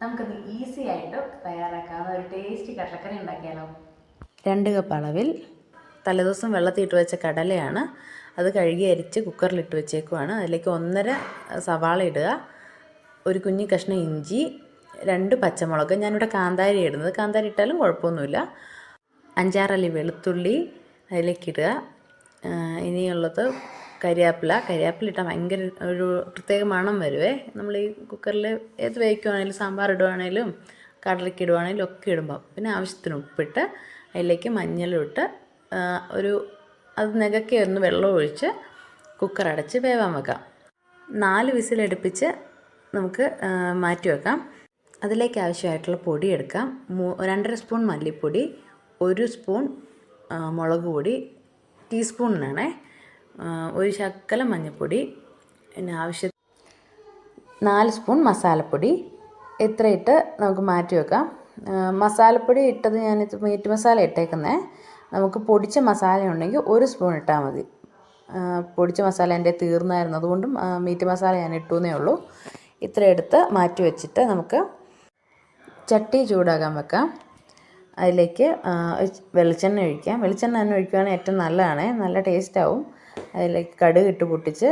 നമുക്കത് ഈസി ആയിട്ട് തയ്യാറാക്കാവുന്ന ഒരു ടേസ്റ്റി കടലക്കറി ഉണ്ടാക്കിയാലോ? രണ്ട് കപ്പ് അളവിൽ തലേദിവസം വെള്ളത്തിൽ ഇട്ട് വെച്ച കടലയാണ്. അത് കഴുകി അരിച്ച് കുക്കറിലിട്ട് വെച്ചേക്കുവാണ്. അതിലേക്ക് ഒന്നര സവാള ഇടുക. ഒരു കുഞ്ഞി കഷ്ണം ഇഞ്ചി രണ്ട് പച്ചമുളക്. ഞാനിവിടെ കാന്താരി ഇടുന്നത്. കാന്താരി ഇട്ടാലും കുഴപ്പമൊന്നുമില്ല. അഞ്ചാറല്ലി വെളുത്തുള്ളി അതിലേക്ക് ഇടുക. ഇനിയുള്ളത് കരിയാപ്പില. കരിയാപ്പില ഇട്ടാൽ ഭയങ്കര ഒരു പ്രത്യേക മണം വരുവേ. നമ്മൾ ഈ കുക്കറിൽ ഏത് വേവിക്കുവാണേലും സാമ്പാർ ഇടുവാണേലും കടലയ്ക്ക് ഇടുവാണേലും ഒക്കെ ഇടുമ്പോൾ പിന്നെ ആവശ്യത്തിന് ഉപ്പിട്ട് അതിലേക്ക് മഞ്ഞളും ഇട്ട് ഒരു അത് നികക്കി ഒന്ന് വെള്ളം ഒഴിച്ച് കുക്കർ അടച്ച് വേവാൻ വെക്കാം. നാല് വിസിലടുപ്പിച്ച് നമുക്ക് മാറ്റി വെക്കാം. അതിലേക്ക് ആവശ്യമായിട്ടുള്ള പൊടി എടുക്കാം. രണ്ടര സ്പൂൺ മല്ലിപ്പൊടി ഒരു സ്പൂൺ മുളക് പൊടി ടീസ്പൂണിനാണേ ഒരു ശക്കല മഞ്ഞൾപ്പൊടി പിന്നെ ആവശ്യ നാല് സ്പൂൺ മസാലപ്പൊടി. ഇത്ര ഇട്ട് നമുക്ക് മാറ്റി വെക്കാം. മസാലപ്പൊടി ഇട്ടത് ഞാൻ മീറ്റ് മസാല ഇട്ടേക്കുന്നത് നമുക്ക് പൊടിച്ച മസാല ഉണ്ടെങ്കിൽ ഒരു സ്പൂൺ ഇട്ടാൽ മതി. പൊടിച്ച മസാല എന്റെ തീർന്നായിരുന്നു. മീറ്റ് മസാല ഞാൻ ഇട്ടുവെന്നേ ഉള്ളൂ. ഇത്ര എടുത്ത് മാറ്റി വെച്ചിട്ട് നമുക്ക് ചട്ടി ചൂടാകാൻ വെക്കാം. അതിലേക്ക് വെളിച്ചെണ്ണ ഒഴിക്കാം. വെളിച്ചെണ്ണ തന്നെ ഒഴിക്കുകയാണെങ്കിൽ ഏറ്റവും നല്ലതാണ്. നല്ല ടേസ്റ്റ് ആവും. അതിലേക്ക് കടുക് ഇട്ട് പൊട്ടിച്ച്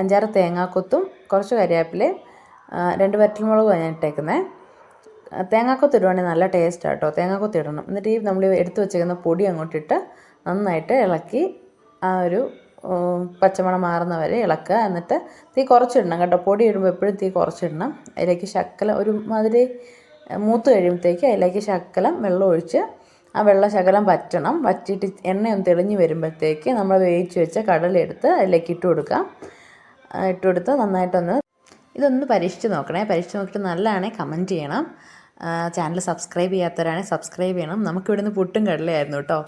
അഞ്ചാറ് തേങ്ങാക്കൊത്തും കുറച്ച് കറിവേപ്പിലയും രണ്ട് വറ്റൽമുളകുമാണ് ഞാൻ ഇട്ടേക്കുന്നത് തേങ്ങാക്കൊത്ത് ഇടുവാണെങ്കിൽ നല്ല ടേസ്റ്റ് കേട്ടോ തേങ്ങാക്കൊത്ത് ഇടണം. എന്നിട്ട് ഈ നമ്മൾ എടുത്ത് വെച്ചേക്കുന്ന പൊടി അങ്ങോട്ടിട്ട് നന്നായിട്ട് ഇളക്കി ആ ഒരു പച്ചമണം മാറുന്ന വരെ ഇളക്കുക. എന്നിട്ട് തീ കുറച്ചിടണം കേട്ടോ. പൊടി ഇടുമ്പോൾ എപ്പോഴും തീ കുറച്ചിടണം. അതിലേക്ക് ശക്കലം ഒരു മാതിരി മൂത്ത് കഴിയുമ്പോഴത്തേക്ക് അതിലേക്ക് ശക്കലം വെള്ളം ഒഴിച്ച് ആ വെള്ളം ശകലം വറ്റണം. വറ്റിയിട്ട് എണ്ണയൊന്ന് തെളിഞ്ഞ് വരുമ്പോഴത്തേക്ക് നമ്മൾ വേവിച്ച് വെച്ച കടലെടുത്ത് അതിലേക്ക് ഇട്ട് കൊടുക്കാം. ഇട്ട് കൊടുത്ത് നന്നായിട്ടൊന്ന് ഇതൊന്ന് പരീക്ഷിച്ച് നോക്കണേ. പരീക്ഷിച്ച് നോക്കിയിട്ട് നല്ലതാണെങ്കിൽ കമന്റ് ചെയ്യണം. ചാനൽ സബ്സ്ക്രൈബ് ചെയ്യാത്തവരാണെങ്കിൽ സബ്സ്ക്രൈബ് ചെയ്യണം. നമുക്കിവിടുന്ന് പുട്ടും കടലയായിരുന്നു കേട്ടോ.